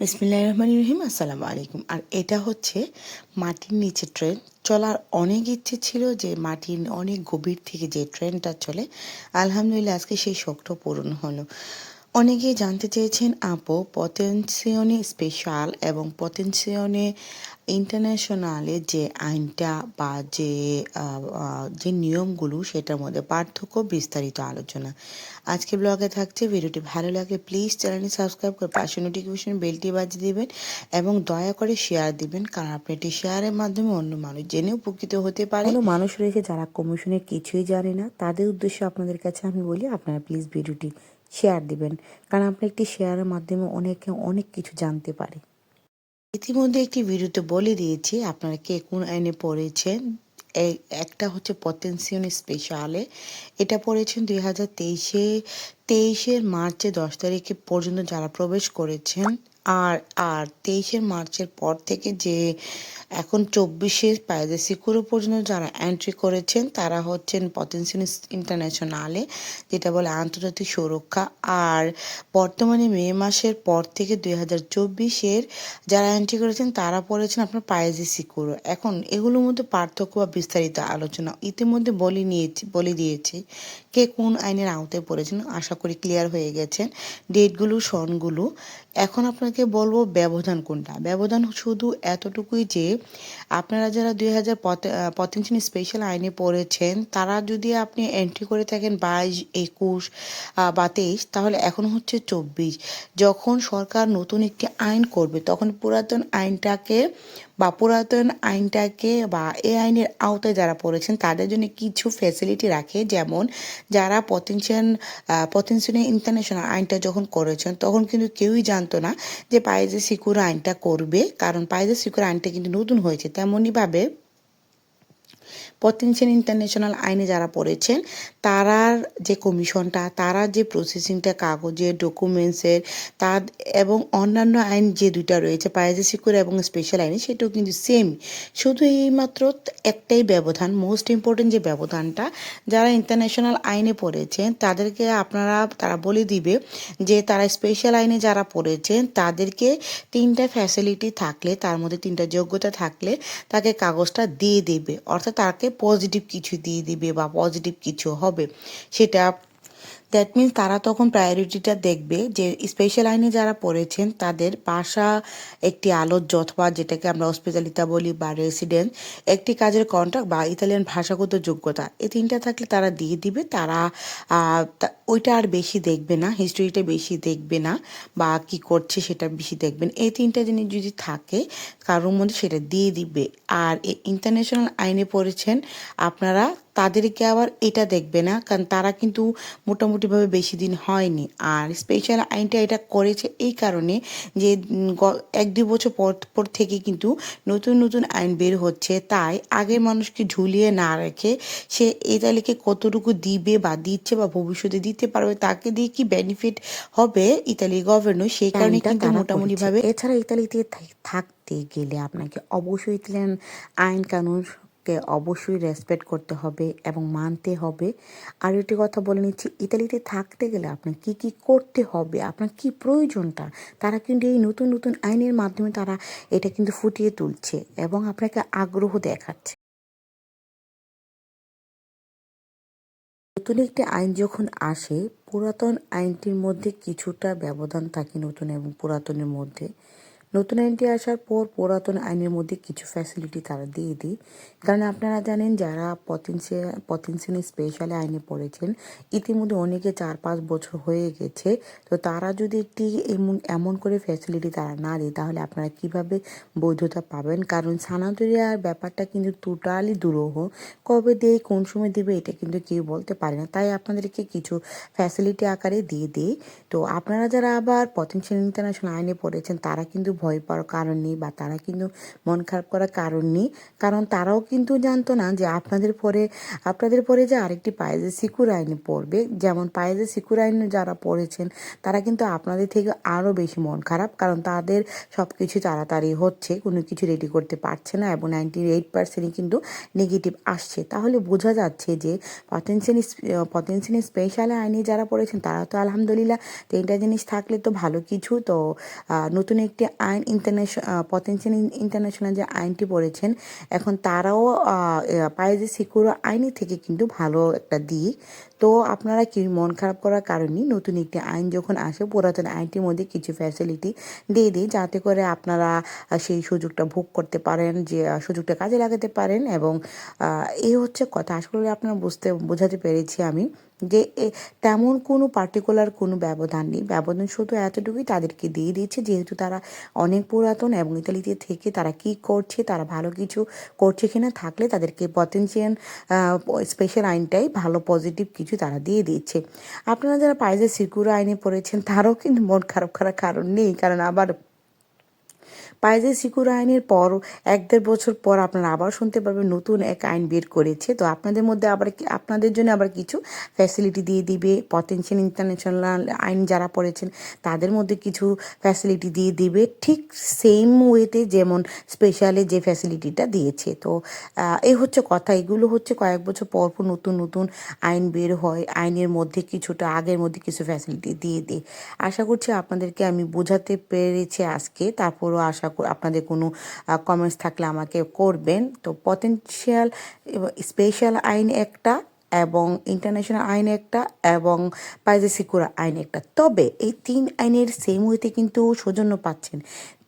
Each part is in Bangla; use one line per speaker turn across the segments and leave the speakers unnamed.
বিসমিল্লাহ রহমান রহিম, আসসালামু আলাইকুম। আর এটা হচ্ছে মাটির নিচে ট্রেন চলার অনেক ইচ্ছে ছিল যে মাটির অনেক গভীর থেকে যে ট্রেনটা চলে। আলহামদুলিল্লাহ, আজকে সেই শখটা পূরণ হলো। অনেকেই জানতে চেয়েছেন আপু পটেনসিয়নে স্পেশাল এবং পটেনসিয়নে ইন্টারন্যাশনালে যে আইনটা বা যে যে নিয়মগুলো সেটার মধ্যে পার্থক্য বিস্তারিত আলোচনা। আজকে ব্লগে থাকছে, ভিডিওটি ভালো লাগলে প্লিজ চ্যানেলটি সাবস্ক্রাইব করে পাশে নোটিফিকেশন বেলটি বাজিয়ে দিবেন এবং দয়া করে শেয়ার দিবেন, কারণ আপনি এটি শেয়ারের মাধ্যমে অন্য মানুষ জেনে উপকৃত হতে পারে।
মানুষ রয়েছে যারা কমিশনের কিছুই জানে না, তাদের উদ্দেশ্যে আপনাদের কাছে আমি বলি, আপনারা প্লিজ ভিডিওটি শেয়ার দিবেন। কারণ আপনি একটি শেয়ারের মাধ্যমে অনেকে অনেক কিছু জানতে পারে।
ইতিমধ্যে একটি ভিডিওতে বলে দিয়েছি আপনারা কে কোন আইনে পড়েছেন। একটা হচ্ছে পটেনসিয়ন স্পেশালে এটা পড়েছেন দুই হাজার তেইশে তেইশের মার্চে দশ তারিখে পর্যন্ত যারা প্রবেশ করেছেন। আর আর তেইশে মার্চের পর থেকে যে এখন চব্বিশে পায়দে সিকুরো পর্যন্ত যারা এন্ট্রি করেছেন, তারা হচ্ছেন পটেনসিয়াল ইন্টারন্যাশনালে যেটা বলে আন্তর্জাতিক সুরক্ষা। আর বর্তমানে মে মাসের পর থেকে দুই হাজার চব্বিশের যারা এন্ট্রি করেছেন, তারা পড়েছেন আপনার পায়েজি সিকুরো এখন এগুলোর মধ্যে পার্থক্য বা বিস্তারিত আলোচনা ইতিমধ্যে বলে নিয়েছি, বলে দিয়েছি কে কোন আইনের আওতায় পড়েছেন, আশা করি ক্লিয়ার হয়ে গেছেন। ডেটগুলো সনগুলো। এখন আপনাকে বলব ব্যবধান কোনটা? ব্যবধান শুধু এতটুকুই যে, আপনারা যারা দুই হাজার পতেনশন স্পেশাল আইনে পড়েছেন, তারা যদি আপনি এন্ট্রি করে থাকেন বাইশ, একুশ বা তেইশ, তাহলে এখন হচ্ছে চব্বিশ। যখন সরকার নতুন একটি আইন করবে, তখন পুরাতন আইনটাকে বা পুরাতন আইনটাকে বা এ আইনের আওতায় যারা পড়েছেন, তাদের জন্য কিছু ফ্যাসিলিটি রাখে। যেমন যারা পতেনশিয়ান পতেনশিয়ান ইন্টারন্যাশনাল আইনটা যখন করেছেন, তখন কিন্তু কেউই জানতো না যে পায়েজে সিকুর আইনটা করবে। কারণ পায়েজে সিকুর আইনটা কিন্তু নতুন হয়েছে। তেমনইভাবে পটেনশিয়াল ইন্টারন্যাশনাল আইনে যারা পড়েছেন, তারার যে কমিশনটা, তারা যে প্রসেসিংটা কাগজের ডকুমেন্টসের তার এবং অন্যান্য আইন যে দুইটা রয়েছে পাইজে সিকিউর এবং স্পেশাল আইনে, সেটাও কিন্তু সেম শুধু এইমাত্র একটাই ব্যবধান মোস্ট ইম্পর্টেন্ট যে ব্যবধানটা, যারা ইন্টারন্যাশনাল আইনে পড়েছেন, তাদেরকে আপনারা, তারা বলে দিবে যে তারা স্পেশাল আইনে যারা পড়েছেন, তাদেরকে তিনটা ফ্যাসিলিটি থাকলে, তার মধ্যে তিনটা যোগ্যতা থাকলে, তাকে কাগজটা দিয়ে দেবে। অর্থাৎ তাকে পজিটিভ কিছু দিয়ে দিবে বা পজিটিভ কিছু হবে সেটা দ্যাট মিন্স তারা তখন প্রায়োরিটিটা দেখবে যে স্পেশাল আইনে যারা পড়েছেন, তাদের বাসা একটি আলোচ্য যথবা যেটাকে আমরা হসপিটালিতা বলি বা রেসিডেন্ট একটি কাজের কন্ট্রাক্ট বা ইতালিয়ান ভাষাগত যোগ্যতা। এই তিনটা থাকলে তারা দিয়ে দিবে, তারা ওইটা আর বেশি দেখবে না হিস্ট্রিটা বেশি দেখবে না বা কি করছে সেটা বেশি দেখবেন। এই তিনটা জিনিস যদি থাকে, কারোর মধ্যে সেটা দিয়ে দিবে। আর ইন্টারন্যাশনাল আইনে পড়েছেন, আপনারা তাদেরকে আবার এটা দেখবে না কারণ তারা কিন্তু মোটামুটিভাবে বেশি দিন হয়নি। আর স্পেশাল আইনটা এটা করেছে এই কারণে যে এক দুই বছর পর পর থেকে কিন্তু নতুন নতুন আইন বের হচ্ছে। তাই আগের মানুষকে ঝুলিয়ে না রেখে সে ইতালিকে কতটুকু দিবে বা দিচ্ছে বা ভবিষ্যতে দিতে পারবে তাকে দিয়ে কি বেনিফিট হবে ইতালি গভর্নর সেই কারণে কিন্তু মোটামুটিভাবে
এছাড়া ইতালিতে থাকতে গেলে আপনাকে অবশ্যই ইতালিয়ান আইন কানুনকে অবশ্যই রেসপেক্ট করতে হবে এবং মানতে হবে। আর একটি কথা বলে নিচ্ছি, ইতালিতে থাকতে গেলে আপনার কি কি করতে হবে, আপনার কি প্রয়োজনটা তারা কিন্তু এই নতুন নতুন আইনের মাধ্যমে তারা এটা কিন্তু ফুটিয়ে তুলছে এবং আপনাকে আগ্রহ দেখাচ্ছে। নতুন একটি আইন যখন আসে, পুরাতন আইনটির মধ্যে কিছুটা ব্যবধান থাকে নতুন এবং পুরাতনের মধ্যে। নতুন আইনটি আসার পর পুরাতন আইনের মধ্যে কিছু ফ্যাসিলিটি তারা দিয়ে দিই। কারণ আপনারা জানেন, যারা পতেন্সিয়াল পতেন্সিয়াল স্পেশাল আইনে পড়েছেন, ইতিমধ্যে অনেকে চার পাঁচ বছর হয়ে গেছে। তো তারা যদি একটি এমন এমন করে ফ্যাসিলিটি তারা না দেয়, তাহলে আপনারা কীভাবে বৈধতা পাবেন? কারণ সানাতরিয়ার ব্যাপারটা কিন্তু টোটালি দুরূহ। কবে দেয়, কোন সময় দেবে, এটা কিন্তু কেউ বলতে পারে না। তাই আপনাদেরকে কিছু ফ্যাসিলিটি আকারে দিয়ে দিই। তো আপনারা যারা আবার পটেনশিয়াল ইন্টারন্যাশনাল আইনে পড়েছেন, তারা কিন্তু
ভয় পাওয়ার কারণ নেই বা তারা কিন্তু মন খারাপ করার কারণ নেই। কারণ তারাও কিন্তু জানতো না যে আপনাদের পরে আপনাদের পরে যে আরেকটি পায়েজের সিকুর আইনে পড়বে, যেমন পায়েজের সিকুর আইনে যারা পড়েছেন, তারা কিন্তু আপনাদের থেকে আরও বেশি মন খারাপ। কারণ তাদের সব কিছু তাড়াতাড়ি হচ্ছে, কোনো কিছু রেডি করতে পারছে না এবং নাইনটি এইট পার্সেন্টই কিন্তু নেগেটিভ আসছে। তাহলে বোঝা যাচ্ছে যে পটেন্সিয়ালি পটেন্সিয়ালি স্পেশাল আইনে যারা পড়েছেন, তারা তো আলহামদুলিল্লাহ তিনটা জিনিস থাকলে তো ভালো কিছু। তো নতুন একটি আইন ইন্টারন্যাশনাল পটেন্সিয়াল ইন্টারন্যাশনাল যে আইনটি পড়েছেন, এখন তারাও পায়েজে সিকিউর আইনি থেকে কিন্তু ভালো একটা দিক। তো আপনারা কি মন খারাপ করার কারণে নতুন একটি আইন যখন আসে, পুরাতন আইনটির মধ্যে কিছু ফ্যাসিলিটি দিয়ে দিই যাতে করে আপনারা সেই সুযোগটা ভোগ করতে পারেন, যে সুযোগটা কাজে লাগাতে পারেন এবং এই হচ্ছে কথা। আসলে আপনারা বুঝতে, বোঝাতে পেরেছি আমি যে তেমন কোনো পার্টিকুলার কোনো ব্যবধান নেই। ব্যবধান শুধু এতটুকুই তাদেরকে দিয়ে দিচ্ছে, যেহেতু তারা অনেক পুরাতন এবং ইতালিতে থেকে তারা কি করছে, তারা ভালো কিছু করছে কিনা থাকলে তাদেরকে পটেন্সিয়াল স্পেশাল আইনটাই ভালো পজিটিভ কিছু তারা দিয়ে দিচ্ছে আপনারা যারা পাইজে সিকিউর আইনে পড়েছেন, তারও কিন্তু মন খারাপ করার কারণ নেই, কারণ আবার পাইজে সিকিউর আইনের পর এক দেড় বছর পর আপনারা আবার শুনতে পারবেন নতুন এক আইন বের করেছে। তো আপনাদের মধ্যে আবার আপনাদের জন্য আবার কিছু ফ্যাসিলিটি দিয়ে দিবে? পটেনশিয়াল ইন্টারন্যাশনাল আইন যারা পড়েছেন, তাদের মধ্যে কিছু ফ্যাসিলিটি দিয়ে দিবে? ঠিক সেম ওয়েতে যেমন স্পেশালে যে ফ্যাসিলিটিটা দিয়েছে। তো এই হচ্ছে কথা। এগুলো হচ্ছে কয়েক বছর পর পর নতুন নতুন আইন বের হয়। আইনের মধ্যে কিছুটা আগের মধ্যে কিছু ফ্যাসিলিটি দিয়ে দিই আশা করছি আপনাদেরকে আমি বোঝাতে পেরেছি আজকে। তারপরও আশা করি, আপনাদের কোনো কমেন্টস থাকলে আমাকে করবেন। তো পটেনশিয়াল স্পেশাল আইন একটা এবং ইন্টারন্যাশনাল আইন একটা এবং পাইজে সিকিউর আইন একটা। তবে এই তিন আইনের সেম ওয়েতে কিন্তু সৌজন্য পাচ্ছেন।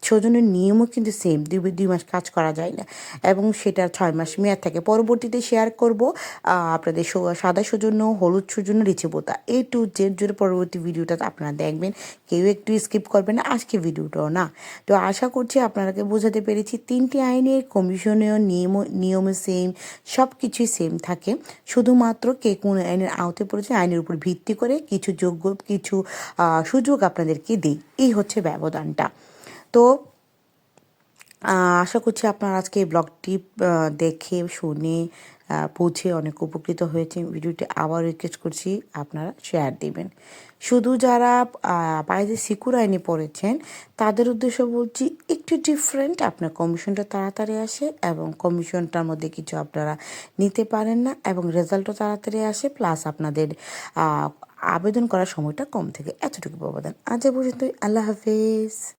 সৌজন্যের নিয়মও কিন্তু সেম দুই দুই মাস কাজ করা যায় না। এবং সেটা ছয় মাস মেয়াদ থাকে। পরবর্তীতে শেয়ার করব আপনাদের সাদা সৌজন্য, হলুদ সৌজন্য রিচেবোতা এই টু জেড জুড়ে পরবর্তী ভিডিওটা আপনারা দেখবেন। কেউ একটু স্কিপ করবেন না, আজকে ভিডিওটাও না। তো আশা করছি আপনারাকে বোঝাতে পেরেছি, তিনটি আইনের কমিশনীয় নিয়ম, নিয়মে সেম সব কিছুই সেম থাকে। শুধুমাত্র কে কোন আইনের আওতে পড়েছে, আইনের উপর ভিত্তি করে কিছু যোগ্য, কিছু সুযোগ আপনাদেরকে দিই। এই হচ্ছে ব্যবধানটা। তো আশা করছি আপনারা আজকে এই ব্লগটি দেখে, শুনে বুঝে অনেক উপকৃত হয়েছে ভিডিওটি আবার রিকোয়েস্ট করছি আপনারা শেয়ার দিবেন। শুধু যারা বাইরে সিকুর আইনে পড়েছেন, তাদের উদ্দেশ্য বলছি, একটু ডিফারেন্ট আপনার কমিশনটা তাড়াতাড়ি আসে এবং কমিশনটার মধ্যে কিছু আপনারা নিতে পারেন না এবং রেজাল্টও তাড়াতাড়ি আসে প্লাস আপনাদের আবেদন করার সময়টা কম থেকে এতটুকু ব্যবধান আজ এ পর্যন্তই, আল্লাহ হাফেজ।